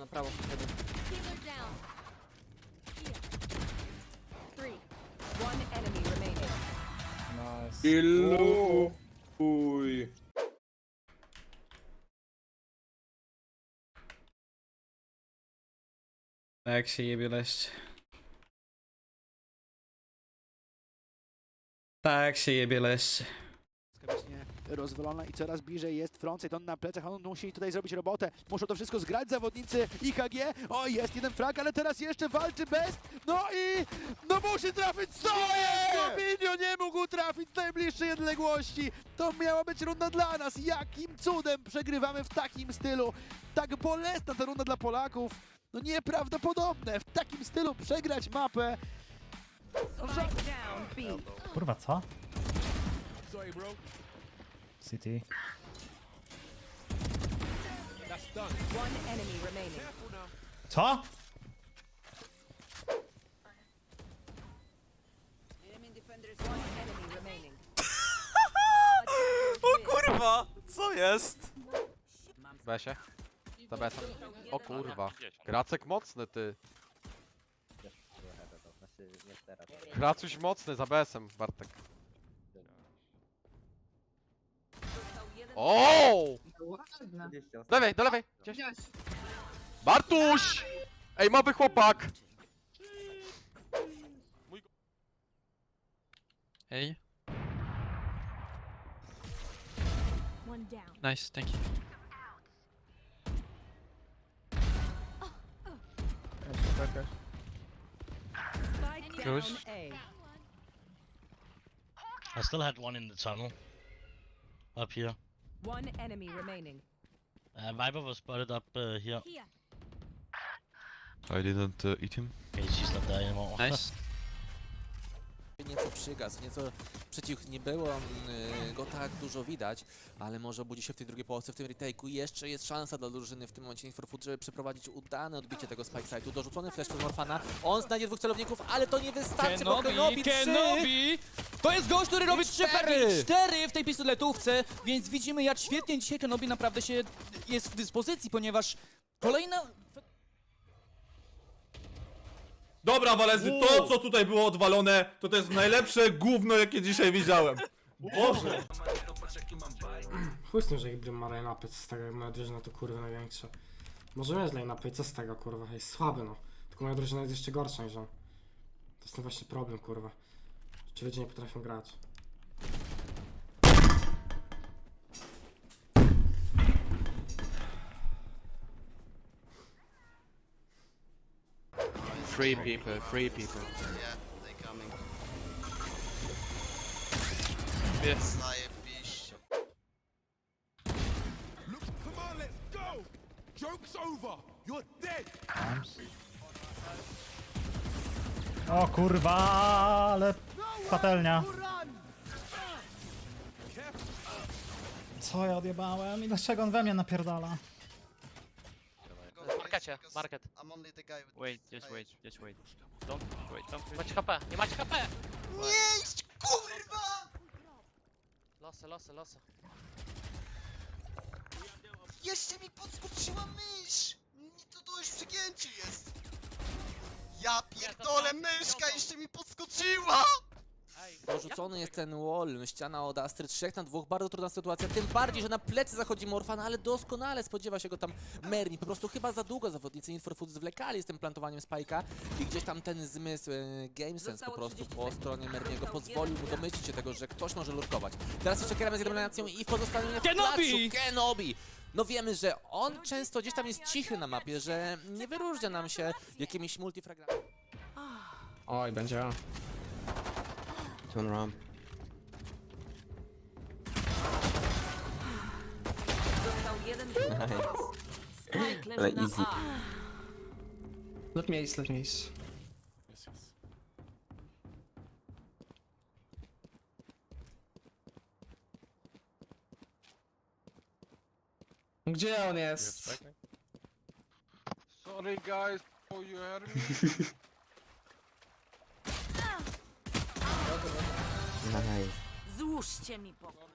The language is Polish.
na prawo. Jeden. Healer down. Here. Three. One enemy remaining. Nice. Ilu. Uj. Jak się jebie leszcz. Tak się jebie leszcz. Rozwalona i coraz bliżej jest Froncyton na plecach, on musi tutaj zrobić robotę. Muszą to wszystko zgrać zawodnicy IHG. O, jest jeden frag, ale teraz jeszcze walczy Best. No i no musi trafić. Co jest? Gobinio nie mógł trafić z najbliższej odległości. To miała być runda dla nas. Jakim cudem przegrywamy w takim stylu? Tak bolesna ta runda dla Polaków. No nieprawdopodobne. W takim stylu przegrać mapę. Kurwa, co? City. One remaining. Co? One enemy remaining. O kurwa! Co jest? Besie? Za besem. O kurwa. Gracek mocny ty. Gracuś mocny za besem, Bartek. O! Do lewej, do lewej! Gdzieś. Bartuś! Ej, mały chłopak! Hey, One down. nice, thank you. Spike down Close. A. I still had one in the tunnel. Up here. One enemy remaining. Uh, Viper was spotted up uh, here. Here. I didn't uh, eat him. Okay, she's not there anymore. Nice. Nieco przygasł, nieco przeciw nie było yy, go tak dużo widać, ale może obudzi się w tej drugiej połówce, w tym retake'u. Jeszcze jest szansa dla drużyny w tym momencie Need for Food, żeby przeprowadzić udane odbicie tego spike site'u. Dorzucony flash przez Morfana, on znajdzie dwóch celowników, ale to nie wystarczy, bo Kenobi 3... Kenobi! To jest gość, który robi trzy ferry, cztery w tej pistoletówce, więc widzimy jak świetnie dzisiaj Kenobi naprawdę się jest w dyspozycji, ponieważ kolejna... Dobra, Walezy, to co tutaj było odwalone, to to jest najlepsze gówno, jakie dzisiaj widziałem. Boże. Chuj z tym, że ich Brim ma line-upy, co z tego, jak moja drużyna to kurwa największa. Może mieć line-upy i co z tego, kurwa, jest słaby no. Tylko moja drużyna jest jeszcze gorsza niż on. To jest ten właśnie problem, kurwa. Czy ludzie nie potrafią grać. Free people, free people. Yes. O kurwa, ale patelnia. Co ja odjebałem i dlaczego on we mnie napierdala? Markecie, market. Wait, just wait, just wait. Don't wait, don't wait. Macie HP, nie macie HP! Nie idź, kurwa! Losy, losy, losy. Jeszcze mi podskoczyła mysz! Nie, To, to już przegięcie jest! Ja pierdolę, myszka jeszcze mi podskoczyła! Ej, Dorzucony jest ten wall, ściana od Astry, 3 na 2, bardzo trudna sytuacja, tym bardziej, że na plecy zachodzi Morfan, ale doskonale spodziewa się go tam Merni, po prostu chyba za długo zawodnicy Need for Food zwlekali z tym plantowaniem Spike'a i gdzieś tam ten zmysł, e, game sense po prostu po stronie Merniego pozwolił mu domyślić się tego, że ktoś może lurkować. Teraz jeszcze kieramy z eliminacją i w pozostawieniu w Kenobi! Kenobi! No wiemy, że on często gdzieś tam jest cichy na mapie, że nie wyróżnia nam się jakimiś multifragami. Oj, będzie. Turn around. Został jeden Spike leży na A. Let me ace, let me ace. Gdzie on jest? Sorry guys, oh you heard me? Złóżcie mi pokój.